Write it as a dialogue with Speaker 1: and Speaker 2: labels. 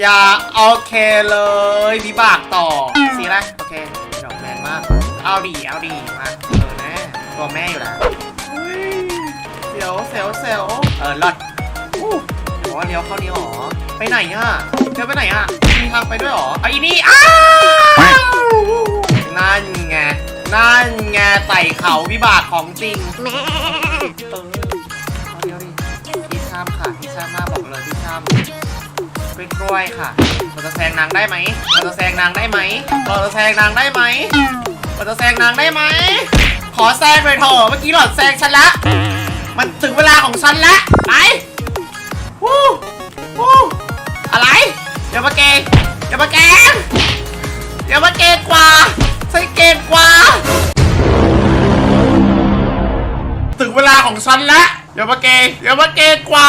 Speaker 1: อย่าโอเคเลยวิบากต่อสีอะไรโอเคดอกแมนมาก เอาดีเอาดีมาเออแน่ตัวแม่อยู่แล้วเฮ้ยเสียวเสียวเสียวเออรอดอู้โอ้เลี้ยวเข้านี่หรอไปไหนอะเดี๋ยวไปไหนอะมีทางไปด้วยหรอเอาอีนี่อ้าวนั่นไงนั่นไงไต่เขาวิบากของจริงเออ ที่ชามกล้วยกล้วยค่ะเราจะแซงนางได้ไหมเราจะแซงนางได้ไหมเราจะแซงนางได้ไหมเราจะแซงนางได้ไหม ขอแซงเลยเถอะเมื่อกี้หลอดแซงฉันละ มันถึงเวลาของฉันละไปวู้วู้อะไรอย่ามาเกงอย่ามาเกงอย่ามาเกงกว่าใช่เกงกว่า ถึงเวลาของฉันแล้วอย่ามาเกยอย่ามาเกยกว่า